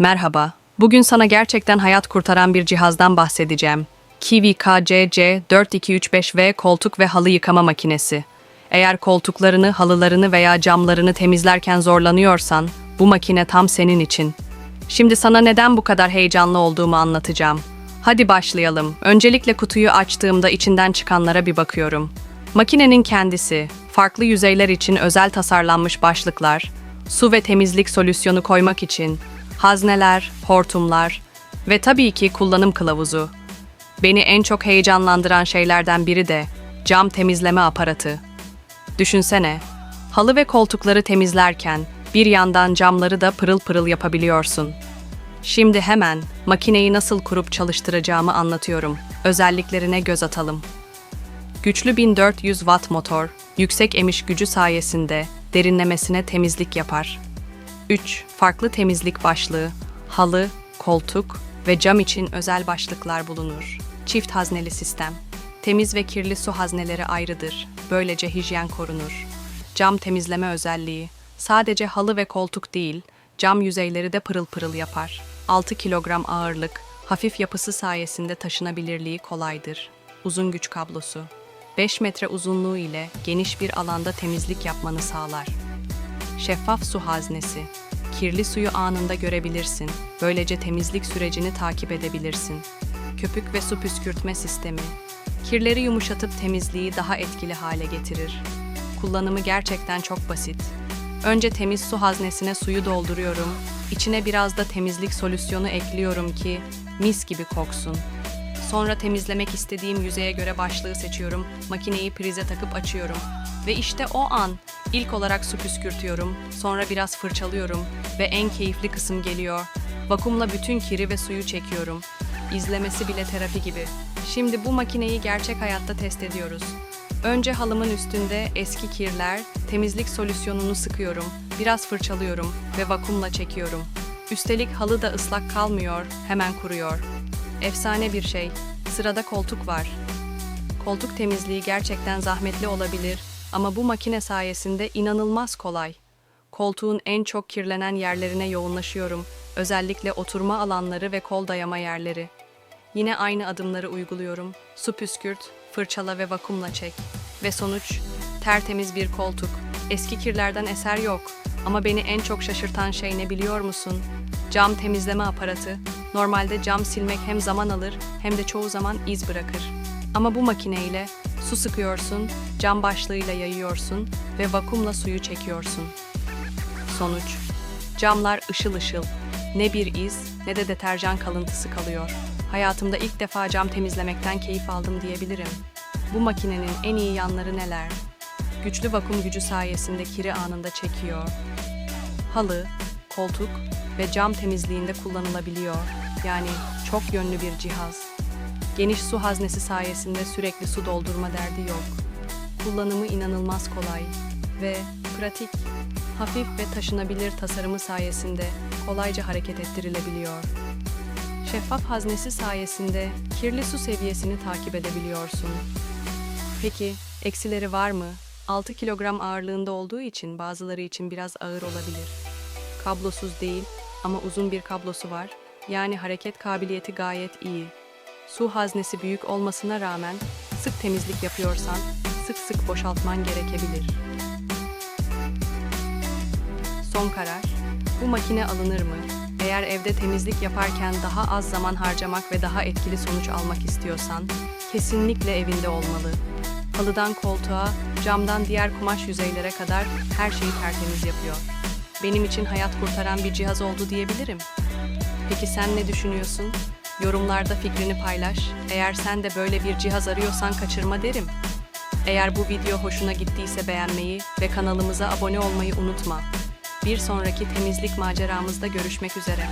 Merhaba. Bugün sana gerçekten hayat kurtaran bir cihazdan bahsedeceğim. Kiwi KCC 4235V koltuk ve halı yıkama makinesi. Eğer koltuklarını, halılarını veya camlarını temizlerken zorlanıyorsan, bu makine tam senin için. Şimdi sana neden bu kadar heyecanlı olduğumu anlatacağım. Hadi başlayalım. Öncelikle kutuyu açtığımda içinden çıkanlara bir bakıyorum. Makinenin kendisi, farklı yüzeyler için özel tasarlanmış başlıklar, su ve temizlik solüsyonu koymak için, hazneler, hortumlar ve tabii ki kullanım kılavuzu. Beni en çok heyecanlandıran şeylerden biri de cam temizleme aparatı. Düşünsene, halı ve koltukları temizlerken bir yandan camları da pırıl pırıl yapabiliyorsun. Şimdi hemen makineyi nasıl kurup çalıştıracağımı anlatıyorum. Özelliklerine göz atalım. Güçlü 1400 watt motor, yüksek emiş gücü sayesinde derinlemesine temizlik yapar. 3. Farklı temizlik başlığı, halı, koltuk ve cam için özel başlıklar bulunur. Çift hazneli sistem. Temiz ve kirli su hazneleri ayrıdır. Böylece hijyen korunur. Cam temizleme özelliği. Sadece halı ve koltuk değil, cam yüzeyleri de pırıl pırıl yapar. 6 kilogram ağırlık, hafif yapısı sayesinde taşınabilirliği kolaydır. Uzun güç kablosu. 5 metre uzunluğu ile geniş bir alanda temizlik yapmanı sağlar. Şeffaf su haznesi. Kirli suyu anında görebilirsin. Böylece temizlik sürecini takip edebilirsin. Köpük ve su püskürtme sistemi. Kirleri yumuşatıp temizliği daha etkili hale getirir. Kullanımı gerçekten çok basit. Önce temiz su haznesine suyu dolduruyorum. İçine biraz da temizlik solüsyonu ekliyorum ki mis gibi koksun. Sonra temizlemek istediğim yüzeye göre başlığı seçiyorum. Makineyi prize takıp açıyorum. Ve işte o an ilk olarak su püskürtüyorum. Sonra biraz fırçalıyorum ve en keyifli kısım geliyor. Vakumla bütün kiri ve suyu çekiyorum. İzlemesi bile terapi gibi. Şimdi bu makineyi gerçek hayatta test ediyoruz. Önce halımın üstünde eski kirler, temizlik solüsyonunu sıkıyorum. Biraz fırçalıyorum ve vakumla çekiyorum. Üstelik halı da ıslak kalmıyor, hemen kuruyor. Efsane bir şey. Sırada koltuk var. Koltuk temizliği gerçekten zahmetli olabilir ama bu makine sayesinde inanılmaz kolay. Koltuğun en çok kirlenen yerlerine yoğunlaşıyorum. Özellikle oturma alanları ve kol dayama yerleri. Yine aynı adımları uyguluyorum. Su püskürt, fırçala ve vakumla çek. Ve sonuç tertemiz bir koltuk. Eski kirlerden eser yok. Ama beni en çok şaşırtan şey ne biliyor musun? Cam temizleme aparatı. Normalde cam silmek hem zaman alır hem de çoğu zaman iz bırakır. Ama bu makineyle su sıkıyorsun, cam başlığıyla yayıyorsun ve vakumla suyu çekiyorsun. Sonuç Camlar ışıl ışıl. Ne bir iz ne de deterjan kalıntısı kalıyor. Hayatımda ilk defa cam temizlemekten keyif aldım diyebilirim. Bu makinenin en iyi yanları neler? Güçlü vakum gücü sayesinde kiri anında çekiyor. Halı, koltuk ve cam temizliğinde kullanılabiliyor. Yani çok yönlü bir cihaz. Geniş su haznesi sayesinde sürekli su doldurma derdi yok. Kullanımı inanılmaz kolay ve pratik. Hafif ve taşınabilir tasarımı sayesinde kolayca hareket ettirilebiliyor. Şeffaf haznesi sayesinde kirli su seviyesini takip edebiliyorsun. Peki eksileri var mı? 6 kilogram ağırlığında olduğu için bazıları için biraz ağır olabilir. Kablosuz değil ama uzun bir kablosu var. Yani hareket kabiliyeti gayet iyi. Su haznesi büyük olmasına rağmen sık temizlik yapıyorsan sık sık boşaltman gerekebilir. Son karar. Bu makine alınır mı? Eğer evde temizlik yaparken daha az zaman harcamak ve daha etkili sonuç almak istiyorsan kesinlikle evinde olmalı. Halıdan koltuğa, camdan diğer kumaş yüzeylere kadar her şeyi tertemiz yapıyor. Benim için hayat kurtaran bir cihaz oldu diyebilirim. Peki sen ne düşünüyorsun? Yorumlarda fikrini paylaş. Eğer sen de böyle bir cihaz arıyorsan kaçırma derim. Eğer bu video hoşuna gittiyse beğenmeyi ve kanalımıza abone olmayı unutma. Bir sonraki temizlik maceramızda görüşmek üzere.